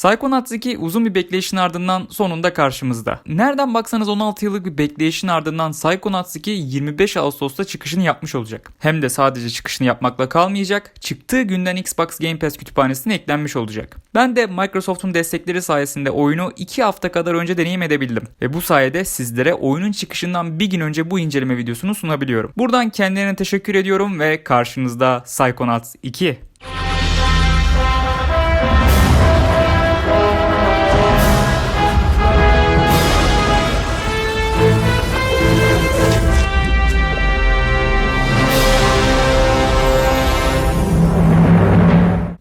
Psychonauts 2 uzun bir bekleyişin ardından sonunda karşımızda. Nereden baksanız 16 yıllık bir bekleyişin ardından Psychonauts 2 25 Ağustos'ta çıkışını yapmış olacak. Hem de sadece çıkışını yapmakla kalmayacak, çıktığı günden Xbox Game Pass kütüphanesine eklenmiş olacak. Ben de Microsoft'un destekleri sayesinde oyunu 2 hafta kadar önce deneyim edebildim. Ve bu sayede sizlere oyunun çıkışından bir gün önce bu inceleme videosunu sunabiliyorum. Buradan kendilerine teşekkür ediyorum ve karşınızda Psychonauts 2.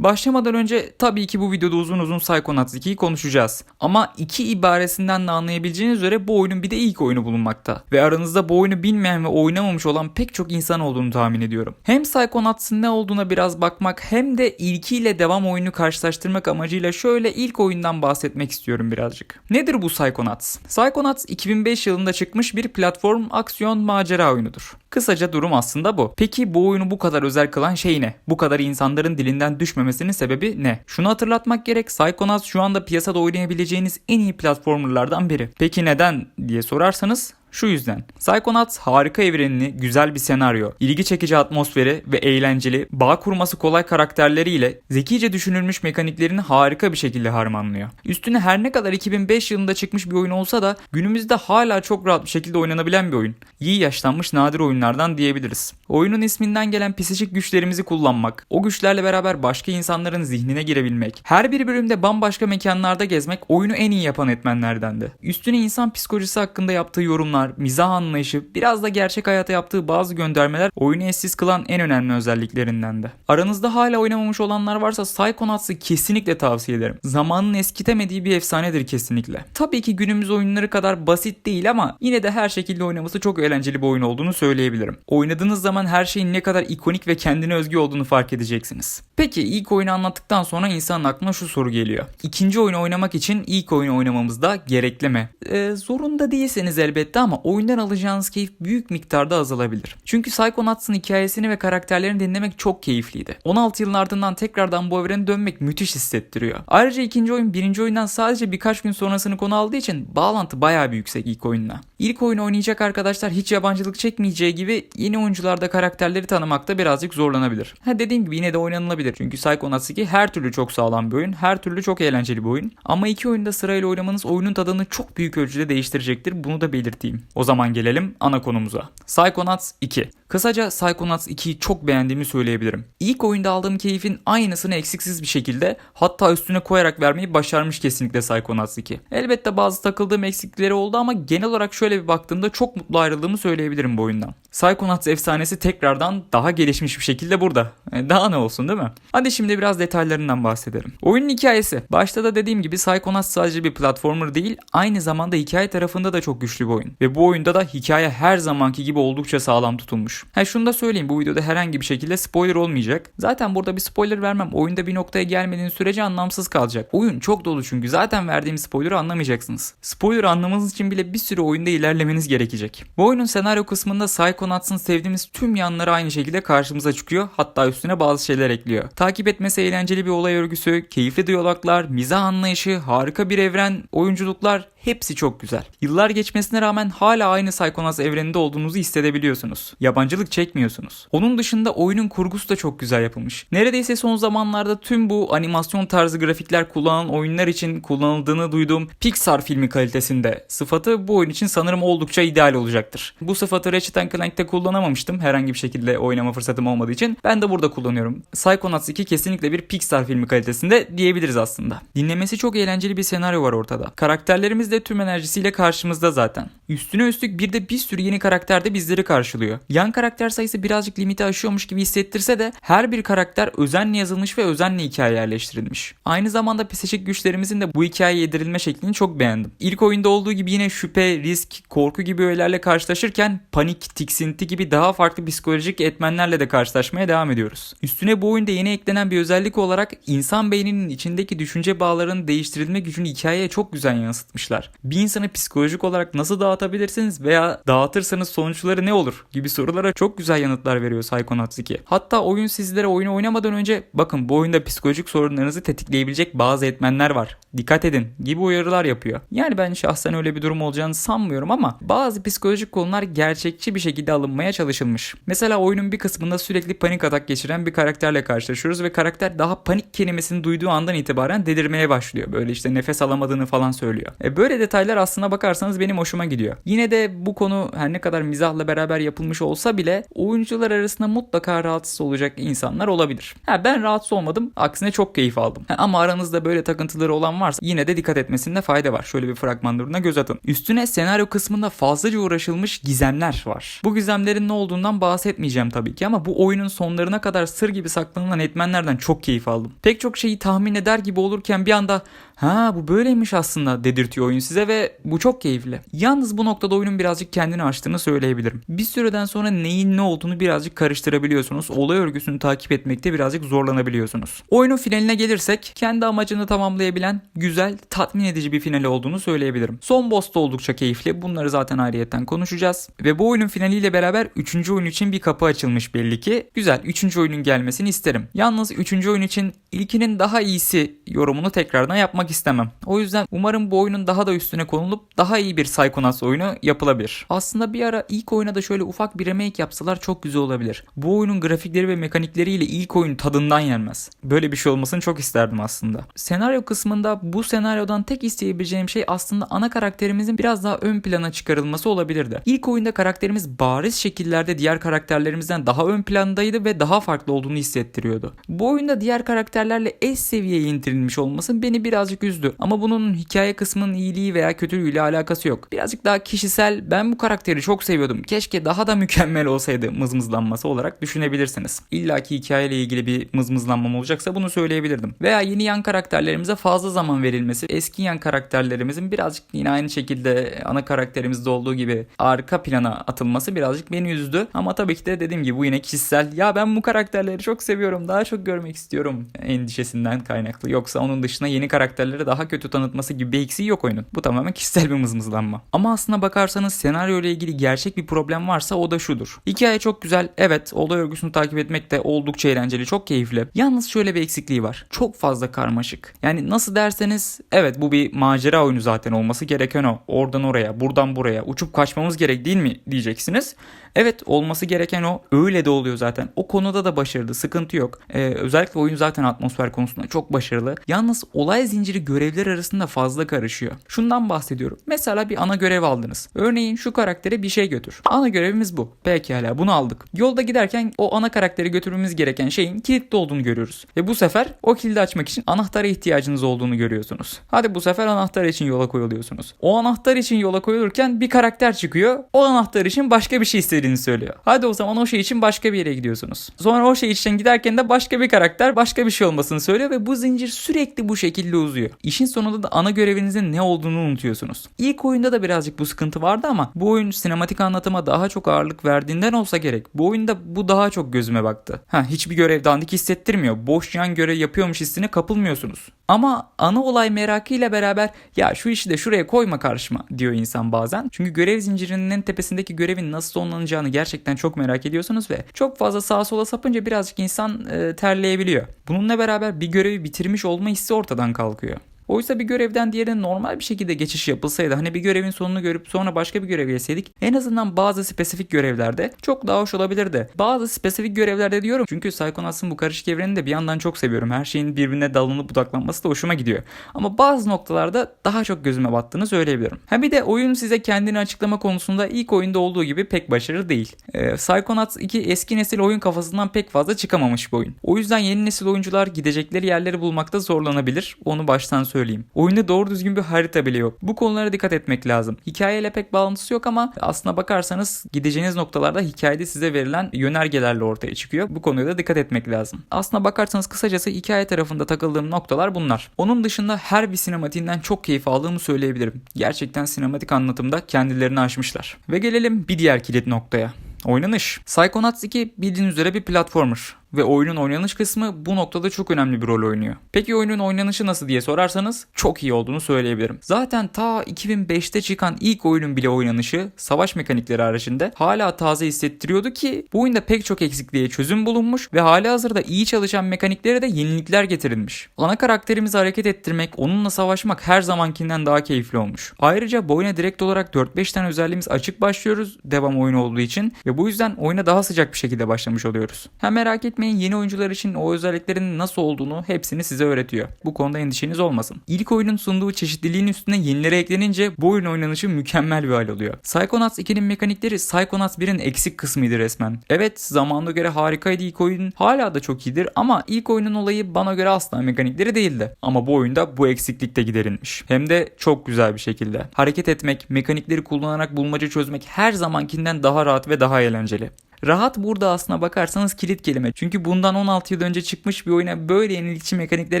Başlamadan önce tabii ki bu videoda uzun uzun Psychonauts 2'yi konuşacağız. Ama iki ibaresinden de anlayabileceğiniz üzere bu oyunun bir de ilk oyunu bulunmakta. Ve aranızda bu oyunu bilmeyen ve oynamamış olan pek çok insan olduğunu tahmin ediyorum. Hem Psychonauts'ın ne olduğuna biraz bakmak hem de ilkiyle devam oyunu karşılaştırmak amacıyla şöyle ilk oyundan bahsetmek istiyorum birazcık. Nedir bu Psychonauts? Psychonauts 2005 yılında çıkmış bir platform aksiyon macera oyunudur. Kısaca durum aslında bu. Peki bu oyunu bu kadar özel kılan şey ne? Bu kadar insanların dilinden düşmemesinin sebebi ne? Şunu hatırlatmak gerek Psychonauts şu anda piyasada oynayabileceğiniz en iyi platformerlardan biri. Peki neden diye sorarsanız şu yüzden. Psychonauts harika evrenini, güzel bir senaryo, ilgi çekici atmosferi ve eğlenceli, bağ kurması kolay karakterleriyle zekice düşünülmüş mekaniklerini harika bir şekilde harmanlıyor. Üstüne her ne kadar 2005 yılında çıkmış bir oyun olsa da günümüzde hala çok rahat bir şekilde oynanabilen bir oyun. İyi yaşlanmış nadir oyunlardan diyebiliriz. Oyunun isminden gelen psikik güçlerimizi kullanmak, o güçlerle beraber başka insanların zihnine girebilmek, her bir bölümde bambaşka mekanlarda gezmek oyunu en iyi yapan etmenlerdendi. Üstüne insan psikolojisi hakkında yaptığı yorumlar, mizah anlayışı, biraz da gerçek hayata yaptığı bazı göndermeler oyunu eşsiz kılan en önemli özelliklerindendi. Aranızda hala oynamamış olanlar varsa Psychonauts'ı kesinlikle tavsiye ederim. Zamanın eskitemediği bir efsanedir kesinlikle. Tabii ki günümüz oyunları kadar basit değil ama yine de her şekilde oynaması çok eğlenceli bir oyun olduğunu söyleyebilirim. Oynadığınız zaman her şeyin ne kadar ikonik ve kendine özgü olduğunu fark edeceksiniz. Peki ilk oyunu anlattıktan sonra insanın aklına şu soru geliyor. İkinci oyunu oynamak için ilk oyunu oynamamız da gerekli mi? Ee, zorunda değilseniz elbette ama oyundan alacağınız keyif büyük miktarda azalabilir. Çünkü Psychonauts'ın hikayesini ve karakterlerini dinlemek çok keyifliydi. 16 yılın ardından tekrardan bu evrene dönmek müthiş hissettiriyor. Ayrıca ikinci oyun birinci oyundan sadece birkaç gün sonrasını konu aldığı için bağlantı bayağı bir yüksek ilk oyunla. İlk oyunu oynayacak arkadaşlar hiç yabancılık çekmeyeceği gibi yeni oyuncularda karakterleri tanımakta birazcık zorlanabilir. Ha dediğim gibi yine de oynanılabilir. Çünkü Psychonauts 2 her türlü çok sağlam bir oyun. Her türlü çok eğlenceli bir oyun. Ama iki oyunda sırayla oynamanız oyunun tadını çok büyük ölçüde değiştirecektir. Bunu da belirteyim. O zaman gelelim ana konumuza. Psychonauts 2. Kısaca Psychonauts 2'yi çok beğendiğimi söyleyebilirim. İlk oyunda aldığım keyfin aynısını eksiksiz bir şekilde hatta üstüne koyarak vermeyi başarmış kesinlikle Psychonauts 2. Elbette bazı takıldığım eksikleri oldu ama genel olarak şöyle bir baktığımda çok mutlu ayrıldığımı söyleyebilirim bu oyundan. Psychonauts efsanesi tekrardan daha gelişmiş bir şekilde burada. E, Daha ne olsun değil mi? Hadi şimdi biraz detaylarından bahsedelim. Oyunun hikayesi. Başta da dediğim gibi Psychonauts sadece bir platformer değil, aynı zamanda hikaye tarafında da çok güçlü bir oyun. Ve bu oyunda da hikaye her zamanki gibi oldukça sağlam tutulmuş. Ha şunu da söyleyeyim bu videoda herhangi bir şekilde spoiler olmayacak. Zaten burada bir spoiler vermem. Oyunda bir noktaya gelmediğin sürece anlamsız kalacak. Oyun çok dolu çünkü zaten verdiğim spoiler'ı anlamayacaksınız. Spoiler anlamanız için bile bir süre oyunda ilerlemeniz gerekecek. Bu oyunun senaryo kısmında Psychonauts'ın sevdiğimiz tüm yanları aynı şekilde karşımıza çıkıyor. Hatta üstüne bazı şeyler ekliyor. Takip etmesi eğlenceli bir olay örgüsü, keyifli diyaloglar, mizah anlayışı, harika bir evren, oyunculuklar hepsi çok güzel. Yıllar geçmesine rağmen hala aynı Psychonauts evreninde olduğunuzu hissedebiliyorsunuz. Yabancılık çekmiyorsunuz. Onun dışında oyunun kurgusu da çok güzel yapılmış. Neredeyse son zamanlarda tüm bu animasyon tarzı grafikler kullanılan oyunlar için kullanıldığını duyduğum Pixar filmi kalitesinde sıfatı bu oyun için sanırım oldukça ideal olacaktır. Bu sıfatı Ratchet Clank'te kullanamamıştım herhangi bir şekilde oynama fırsatım olmadığı için. Ben de burada kullanıyorum. Psychonauts 2 kesinlikle bir Pixar filmi kalitesinde diyebiliriz aslında. Dinlemesi çok eğlenceli bir senaryo var ortada. Karakterlerimiz de tüm enerjisiyle karşımızda zaten. Üstüne üstlük bir de bir sürü yeni karakter de bizleri karşılıyor. Yan karakter sayısı birazcık limiti aşıyormuş gibi hissettirse de her bir karakter özenle yazılmış ve özenle hikaye yerleştirilmiş. Aynı zamanda psikik güçlerimizin de bu hikayeye yedirilme şeklini çok beğendim. İlk oyunda olduğu gibi yine şüphe, risk, korku gibi öğelerle karşılaşırken panik, tiksinti gibi daha farklı psikolojik etmenlerle de karşılaşmaya devam ediyoruz. Üstüne bu oyunda yeni eklenen bir özellik olarak insan beyninin içindeki düşünce bağlarının değiştirilme gücünü hikayeye çok güzel yansıtmışlar. Bir insanı psikolojik olarak nasıl dağıtabilirsiniz veya dağıtırsanız sonuçları ne olur gibi sorulara çok güzel yanıtlar veriyor Psychonauts 2. Hatta oyun sizlere oyunu oynamadan önce bakın bu oyunda psikolojik sorunlarınızı tetikleyebilecek bazı etmenler var. Dikkat edin gibi uyarılar yapıyor. Yani ben şahsen öyle bir durum olacağını sanmıyorum ama bazı psikolojik konular gerçekçi bir şekilde alınmaya çalışılmış. Mesela oyunun bir kısmında sürekli panik atak geçiren bir karakterle karşılaşıyoruz ve karakter daha panik kelimesini duyduğu andan itibaren delirmeye başlıyor. Böyle işte nefes alamadığını falan söylüyor. E böyle detaylar aslına bakarsanız benim hoşuma gidiyor. Yine de bu konu her ne kadar mizahla beraber yapılmış olsa bile oyuncular arasında mutlaka rahatsız olacak insanlar olabilir. Ha, ben rahatsız olmadım. Aksine çok keyif aldım. Ha, ama aranızda böyle takıntıları olan varsa yine de dikkat etmesinde fayda var. Şöyle bir fragman göz atın. Üstüne senaryo kısmında fazlaca uğraşılmış gizemler var. Bu gizemlerin ne olduğundan bahsetmeyeceğim tabii ki ama bu oyunun sonlarına kadar sır gibi saklanılan etmenlerden çok keyif aldım. Pek çok şeyi tahmin eder gibi olurken bir anda ha bu böyleymiş aslında dedirtiyor oyun size ve bu çok keyifli. Yalnız bu noktada oyunun birazcık kendini açtığını söyleyebilirim. Bir süreden sonra neyin ne olduğunu birazcık karıştırabiliyorsunuz. Olay örgüsünü takip etmekte birazcık zorlanabiliyorsunuz. Oyunun finaline gelirsek kendi amacını tamamlayabilen güzel, tatmin edici bir finali olduğunu söyleyebilirim. Son boss da oldukça keyifli. Bunları zaten ayrıyetten konuşacağız. Ve bu oyunun finaliyle beraber 3. oyun için bir kapı açılmış belli ki. Güzel 3. oyunun gelmesini isterim. Yalnız 3. oyun için ilkinin daha iyisi yorumunu tekrardan yapmak istemem. O yüzden umarım bu oyunun daha da üstüne konulup daha iyi bir Psychonauts oyunu yapılabilir. Aslında bir ara ilk oyuna da şöyle ufak bir remake yapsalar çok güzel olabilir. Bu oyunun grafikleri ve mekanikleriyle ilk oyun tadından yenmez. Böyle bir şey olmasını çok isterdim aslında. Senaryo kısmında bu senaryodan tek isteyebileceğim şey aslında ana karakterimizin biraz daha ön plana çıkarılması olabilirdi. İlk oyunda karakterimiz bariz şekillerde diğer karakterlerimizden daha ön plandaydı ve daha farklı olduğunu hissettiriyordu. Bu oyunda diğer karakterlerle eş seviyeye indirilmiş olması beni birazcık üzdü. Ama bunun hikaye kısmının iyiliği veya kötülüğüyle alakası yok. Birazcık daha kişisel ben bu karakteri çok seviyordum. Keşke daha da mükemmel olsaydı mızmızlanması olarak düşünebilirsiniz. İlla ki hikayeyle ilgili bir mızmızlanmam olacaksa bunu söyleyebilirdim. Veya yeni yan karakterlerimize fazla zaman verilmesi, eski yan karakterlerimizin birazcık yine aynı şekilde ana karakterimizde olduğu gibi arka plana atılması birazcık beni üzdü. Ama tabii ki de dediğim gibi bu yine kişisel. Ya ben bu karakterleri çok seviyorum, daha çok görmek istiyorum endişesinden kaynaklı. Yoksa onun dışında yeni karakterleri daha kötü tanıtması gibi bir eksiği yok oyunun. Bu tamamen kişisel bir mızmızlanma. Ama aslına bakarsanız senaryo ile ilgili gerçek bir problem varsa o da şudur. Hikaye çok güzel. Evet olay örgüsünü takip etmek de oldukça eğlenceli. Çok keyifli. Yalnız şöyle bir eksikliği var. Çok fazla karmaşık. Yani nasıl derseniz evet bu bir macera oyunu zaten olması gereken o. Oradan oraya, buradan buraya uçup kaçmamız gerek değil mi diyeceksiniz. Evet olması gereken o. Öyle de oluyor zaten. O konuda da başarılı. Sıkıntı yok. Ee, özellikle oyun zaten atmosfer konusunda çok başarılı. Yalnız olay zinciri görevler arasında fazla karışıyor. Şundan bahsediyorum. Mesela bir ana görev aldınız. Örneğin şu karaktere bir şey götür. Ana görevimiz bu. Pekala bunu aldık. Yolda giderken o ana karakteri götürmemiz gereken şeyin kilitli olduğunu görüyoruz. Ve bu sefer o kilidi açmak için anahtara ihtiyacınız olduğunu görüyorsunuz. Hadi bu sefer anahtar için yola koyuluyorsunuz. O anahtar için yola koyulurken bir karakter çıkıyor. O anahtar için başka bir şey istediğini söylüyor. Hadi o zaman o şey için başka bir yere gidiyorsunuz. Sonra o şey için giderken de başka bir karakter başka bir şey olmasını söylüyor ve bu zincir sürekli bu şekilde uzuyor. İşin sonunda da ana görevinizin ne olduğunu unutuyorsunuz. İlk oyunda da birazcık bu sıkıntı vardı ama bu oyun sinematik anlatıma daha çok ağırlık verdiğinden olsa gerek. Bu oyunda bu daha çok gözüme baktı. Ha hiçbir görev dandik hissettirmiyor. Boş yan görev yapıyormuş hissine kapılmıyorsunuz. Ama ana olay merakıyla beraber ya şu işi de şuraya koyma karşıma diyor insan bazen. Çünkü görev zincirinin tepesindeki görevin nasıl sonlanacağını gerçekten çok merak ediyorsunuz ve çok fazla sağa sola sapınca birazcık insan e, terleyebiliyor. Bununla beraber bir görevi bitirmiş olma hissi ortadan kalkıyor. Oysa bir görevden diğerine normal bir şekilde geçiş yapılsaydı hani bir görevin sonunu görüp sonra başka bir göreve geçseydik en azından bazı spesifik görevlerde çok daha hoş olabilirdi. Bazı spesifik görevlerde diyorum çünkü Psychonauts'ın bu karışık evrenini de bir yandan çok seviyorum. Her şeyin birbirine dallanıp budaklanması da hoşuma gidiyor. Ama bazı noktalarda daha çok gözüme battığını söyleyebilirim. Ha bir de oyun size kendini açıklama konusunda ilk oyunda olduğu gibi pek başarılı değil. Ee, Psychonauts 2 eski nesil oyun kafasından pek fazla çıkamamış bir oyun. O yüzden yeni nesil oyuncular gidecekleri yerleri bulmakta zorlanabilir. Onu baştan söyleyeyim söyleyeyim. Oyunda doğru düzgün bir harita bile yok. Bu konulara dikkat etmek lazım. Hikayeyle pek bağlantısı yok ama aslına bakarsanız gideceğiniz noktalarda hikayede size verilen yönergelerle ortaya çıkıyor. Bu konuya da dikkat etmek lazım. Aslına bakarsanız kısacası hikaye tarafında takıldığım noktalar bunlar. Onun dışında her bir sinematiğinden çok keyif aldığımı söyleyebilirim. Gerçekten sinematik anlatımda kendilerini aşmışlar. Ve gelelim bir diğer kilit noktaya. Oynanış. Psychonauts 2 bildiğiniz üzere bir platformer. Ve oyunun oynanış kısmı bu noktada çok önemli bir rol oynuyor. Peki oyunun oynanışı nasıl diye sorarsanız çok iyi olduğunu söyleyebilirim. Zaten ta 2005'te çıkan ilk oyunun bile oynanışı savaş mekanikleri haricinde hala taze hissettiriyordu ki bu oyunda pek çok eksikliğe çözüm bulunmuş ve hali hazırda iyi çalışan mekaniklere de yenilikler getirilmiş. Ana karakterimizi hareket ettirmek, onunla savaşmak her zamankinden daha keyifli olmuş. Ayrıca bu oyuna direkt olarak 4-5 tane özelliğimiz açık başlıyoruz devam oyunu olduğu için ve bu yüzden oyuna daha sıcak bir şekilde başlamış oluyoruz. Hem merak etmeyin yeni oyuncular için o özelliklerin nasıl olduğunu hepsini size öğretiyor. Bu konuda endişeniz olmasın. İlk oyunun sunduğu çeşitliliğin üstüne yenileri eklenince bu oyun oynanışı mükemmel bir hal oluyor. Psychonauts 2'nin mekanikleri Psychonauts 1'in eksik kısmıydı resmen. Evet zamanına göre harikaydı ilk oyun. Hala da çok iyidir ama ilk oyunun olayı bana göre asla mekanikleri değildi. Ama bu oyunda bu eksiklik de giderilmiş. Hem de çok güzel bir şekilde. Hareket etmek, mekanikleri kullanarak bulmaca çözmek her zamankinden daha rahat ve daha eğlenceli. Rahat burada aslına bakarsanız kilit kelime. Çünkü bundan 16 yıl önce çıkmış bir oyuna böyle yenilikçi mekanikler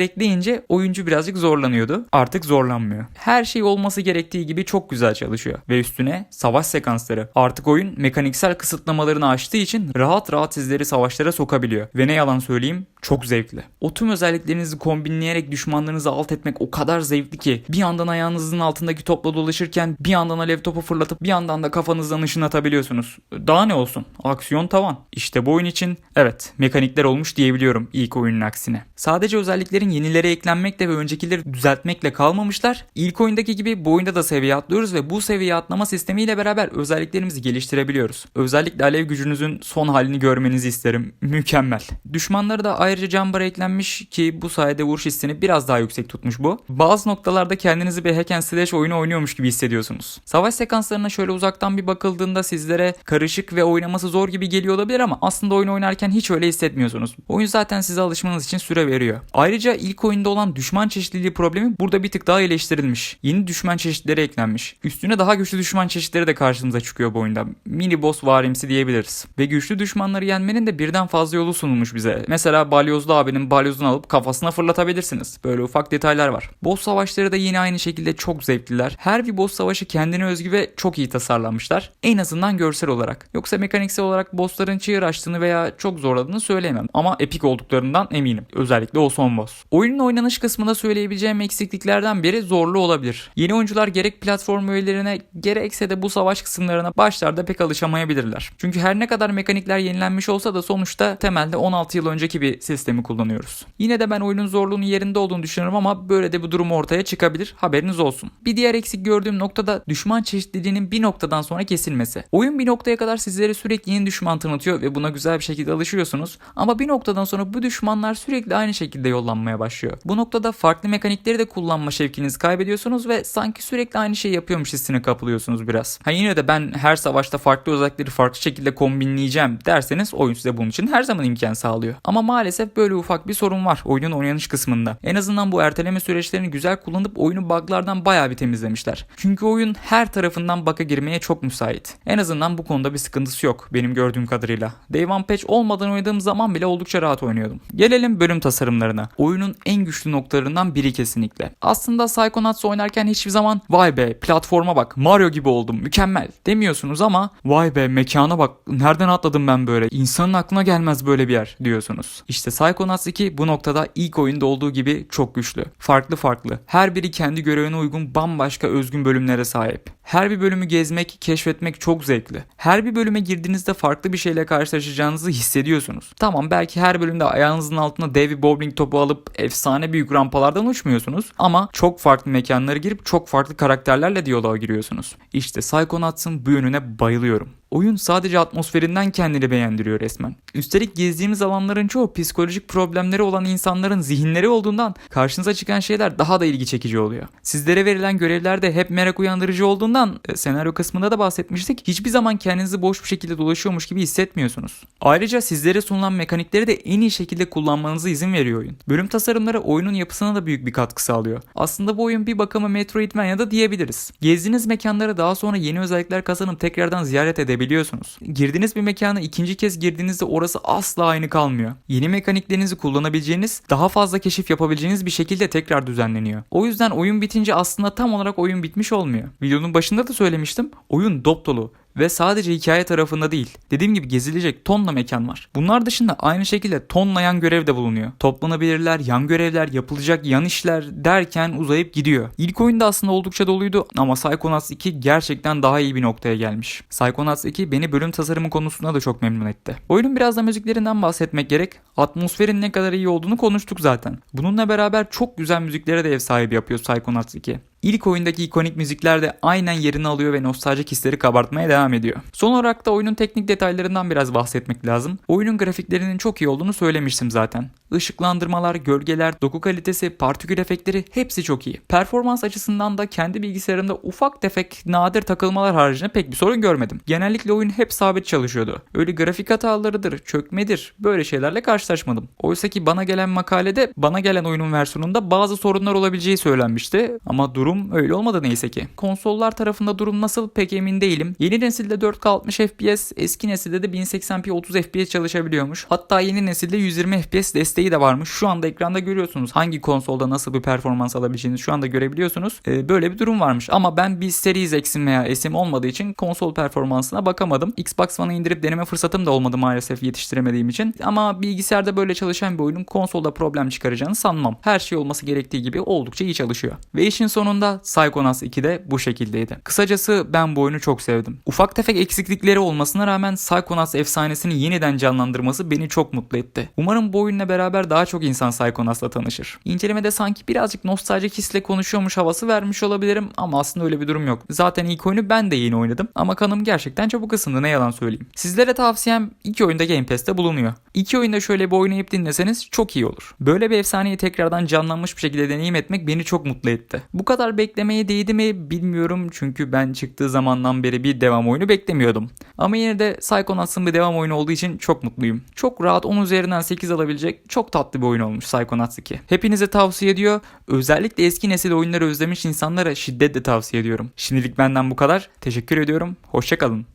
ekleyince oyuncu birazcık zorlanıyordu. Artık zorlanmıyor. Her şey olması gerektiği gibi çok güzel çalışıyor. Ve üstüne savaş sekansları. Artık oyun mekaniksel kısıtlamalarını aştığı için rahat rahat sizleri savaşlara sokabiliyor. Ve ne yalan söyleyeyim çok zevkli. O tüm özelliklerinizi kombinleyerek düşmanlarınızı alt etmek o kadar zevkli ki bir yandan ayağınızın altındaki topla dolaşırken bir yandan alev topu fırlatıp bir yandan da kafanızdan ışınlatabiliyorsunuz. Daha ne olsun? Aksiyon tavan. İşte bu oyun için evet mekanikler olmuş diyebiliyorum ilk oyunun aksine. Sadece özelliklerin yenilere eklenmekle ve öncekileri düzeltmekle kalmamışlar. İlk oyundaki gibi bu oyunda da seviye atlıyoruz ve bu seviye atlama sistemiyle beraber özelliklerimizi geliştirebiliyoruz. Özellikle alev gücünüzün son halini görmenizi isterim. Mükemmel. Düşmanları da ayrıca cam bar eklenmiş ki bu sayede vuruş hissini biraz daha yüksek tutmuş bu. Bazı noktalarda kendinizi bir hack and slash oyunu oynuyormuş gibi hissediyorsunuz. Savaş sekanslarına şöyle uzaktan bir bakıldığında sizlere karışık ve oynaması zor gibi geliyor olabilir ama aslında oyun oynarken hiç öyle hissetmiyorsunuz. Oyun zaten size alışmanız için süre veriyor. Ayrıca ilk oyunda olan düşman çeşitliliği problemi burada bir tık daha iyileştirilmiş. Yeni düşman çeşitleri eklenmiş. Üstüne daha güçlü düşman çeşitleri de karşımıza çıkıyor bu oyunda. Mini boss varimsi diyebiliriz. Ve güçlü düşmanları yenmenin de birden fazla yolu sunulmuş bize. Mesela balyozlu abinin balyozunu alıp kafasına fırlatabilirsiniz. Böyle ufak detaylar var. Boss savaşları da yine aynı şekilde çok zevkliler. Her bir boss savaşı kendine özgü ve çok iyi tasarlanmışlar. En azından görsel olarak. Yoksa mekaniksel olarak bossların çığır açtığını veya çok zorladığını söyleyemem. Ama epik olduklarından eminim. Özellikle o son boss. Oyunun oynanış kısmında söyleyebileceğim eksikliklerden biri zorlu olabilir. Yeni oyuncular gerek platform öğelerine gerekse de bu savaş kısımlarına başlarda pek alışamayabilirler. Çünkü her ne kadar mekanikler yenilenmiş olsa da sonuçta temelde 16 yıl önceki bir sistemi kullanıyoruz. Yine de ben oyunun zorluğunun yerinde olduğunu düşünüyorum ama böyle de bu durum ortaya çıkabilir. Haberiniz olsun. Bir diğer eksik gördüğüm nokta da düşman çeşitliliğinin bir noktadan sonra kesilmesi. Oyun bir noktaya kadar sizlere sürekli yeni düşman tanıtıyor ve buna güzel bir şekilde alışıyorsunuz. Ama bir noktadan sonra bu düşmanlar sürekli aynı şekilde yollanmaya başlıyor. Bu noktada farklı mekanikleri de kullanma şevkinizi kaybediyorsunuz ve sanki sürekli aynı şeyi yapıyormuş hissine kapılıyorsunuz biraz. Ha yine de ben her savaşta farklı özellikleri farklı şekilde kombinleyeceğim derseniz oyun size bunun için her zaman imkan sağlıyor. Ama maalesef böyle ufak bir sorun var oyunun oynanış kısmında. En azından bu erteleme süreçlerini güzel kullanıp oyunu buglardan bayağı bir temizlemişler. Çünkü oyun her tarafından bug'a girmeye çok müsait. En azından bu konuda bir sıkıntısı yok benim gördüğüm kadarıyla. Day One Patch olmadan oynadığım zaman bile oldukça rahat oynuyordum. Gelelim bölüm tasarımlarına. Oyunun en güçlü noktalarından biri kesinlikle. Aslında Psychonauts oynarken hiçbir zaman vay be platforma bak Mario gibi oldum mükemmel demiyorsunuz ama vay be mekana bak nereden atladım ben böyle insanın aklına gelmez böyle bir yer diyorsunuz. İşte Psychonauts 2 bu noktada ilk oyunda olduğu gibi çok güçlü. Farklı farklı. Her biri kendi görevine uygun bambaşka özgün bölümlere sahip. Her bir bölümü gezmek, keşfetmek çok zevkli. Her bir bölüme girdiğinizde farklı bir şeyle karşılaşacağınızı hissediyorsunuz. Tamam belki her bölümde ayağınızın altına dev bir bowling topu alıp efsane büyük rampalardan uçmuyorsunuz ama çok farklı mekanlara girip çok farklı karakterlerle diyaloğa giriyorsunuz. İşte Psychonauts'ın bu yönüne bayılıyorum. Oyun sadece atmosferinden kendini beğendiriyor resmen. Üstelik gezdiğimiz alanların çoğu psikolojik problemleri olan insanların zihinleri olduğundan karşınıza çıkan şeyler daha da ilgi çekici oluyor. Sizlere verilen görevler de hep merak uyandırıcı olduğundan e, senaryo kısmında da bahsetmiştik. Hiçbir zaman kendinizi boş bir şekilde dolaşıyormuş gibi hissetmiyorsunuz. Ayrıca sizlere sunulan mekanikleri de en iyi şekilde kullanmanıza izin veriyor oyun. Bölüm tasarımları oyunun yapısına da büyük bir katkı sağlıyor. Aslında bu oyun bir bakıma Metroidvania da diyebiliriz. Gezdiğiniz mekanları daha sonra yeni özellikler kazanıp tekrardan ziyaret edebiliyorsunuz. Girdiğiniz bir mekana ikinci kez girdiğinizde orası asla aynı kalmıyor. Yeni mekaniklerinizi kullanabileceğiniz, daha fazla keşif yapabileceğiniz bir şekilde tekrar düzenleniyor. O yüzden oyun bitince aslında tam olarak oyun bitmiş olmuyor. Videonun başında da söylemiştim. Oyun dop dolu Ve sadece hikaye tarafında değil. Dediğim gibi gezilecek tonla mekan var. Bunlar dışında aynı şekilde tonla yan görev de bulunuyor. Toplanabilirler, yan görevler, yapılacak yan işler derken uzayıp gidiyor. İlk oyunda aslında oldukça doluydu ama Psychonauts 2 gerçekten daha iyi bir noktaya gelmiş. Psychonauts 2 beni bölüm tasarımı konusunda da çok memnun etti. Oyunun biraz da müziklerinden bahsetmek gerek. Atmosferin ne kadar iyi olduğunu konuştuk zaten. Bununla beraber çok güzel müziklere de ev sahibi yapıyor Psychonauts 2. İlk oyundaki ikonik müzikler de aynen yerini alıyor ve nostaljik hisleri kabartmaya devam ediyor. Son olarak da oyunun teknik detaylarından biraz bahsetmek lazım. Oyunun grafiklerinin çok iyi olduğunu söylemiştim zaten. Işıklandırmalar, gölgeler, doku kalitesi, partikül efektleri hepsi çok iyi. Performans açısından da kendi bilgisayarımda ufak tefek nadir takılmalar haricinde pek bir sorun görmedim. Genellikle oyun hep sabit çalışıyordu. Öyle grafik hatalarıdır, çökmedir böyle şeylerle karşılaşmadım. Oysa ki bana gelen makalede bana gelen oyunun versiyonunda bazı sorunlar olabileceği söylenmişti ama durum öyle olmadı neyse ki. Konsollar tarafında durum nasıl pek emin değilim. Yeni nesilde 4K 60 FPS, eski nesilde de 1080p 30 FPS çalışabiliyormuş. Hatta yeni nesilde 120 FPS desteği de varmış. Şu anda ekranda görüyorsunuz hangi konsolda nasıl bir performans alabileceğinizi şu anda görebiliyorsunuz. Ee, böyle bir durum varmış. Ama ben bir Series X'im veya S'im olmadığı için konsol performansına bakamadım. Xbox One'ı indirip deneme fırsatım da olmadı maalesef yetiştiremediğim için. Ama bilgisayarda böyle çalışan bir oyunun konsolda problem çıkaracağını sanmam. Her şey olması gerektiği gibi oldukça iyi çalışıyor. Ve işin sonunda Psychonauts 2 de bu şekildeydi. Kısacası ben bu oyunu çok sevdim. Ufak tefek eksiklikleri olmasına rağmen Psychonauts efsanesini yeniden canlandırması beni çok mutlu etti. Umarım bu oyunla beraber daha çok insan Psychonauts'la tanışır. İncelemede sanki birazcık nostaljik hisle konuşuyormuş havası vermiş olabilirim ama aslında öyle bir durum yok. Zaten ilk oyunu ben de yeni oynadım ama kanım gerçekten çabuk ısındı ne yalan söyleyeyim. Sizlere tavsiyem iki oyunda Game Pass'te bulunuyor. İki oyunda şöyle bir oynayıp dinleseniz çok iyi olur. Böyle bir efsaneyi tekrardan canlanmış bir şekilde deneyim etmek beni çok mutlu etti. Bu kadar beklemeye değdi mi bilmiyorum çünkü ben çıktığı zamandan beri bir devam oyunu beklemiyordum. Ama yine de Psychonauts'ın bir devam oyunu olduğu için çok mutluyum. Çok rahat 10 üzerinden 8 alabilecek çok tatlı bir oyun olmuş Psychonauts 2. Hepinize tavsiye ediyor. Özellikle eski nesil oyunları özlemiş insanlara şiddetle tavsiye ediyorum. Şimdilik benden bu kadar. Teşekkür ediyorum. Hoşçakalın.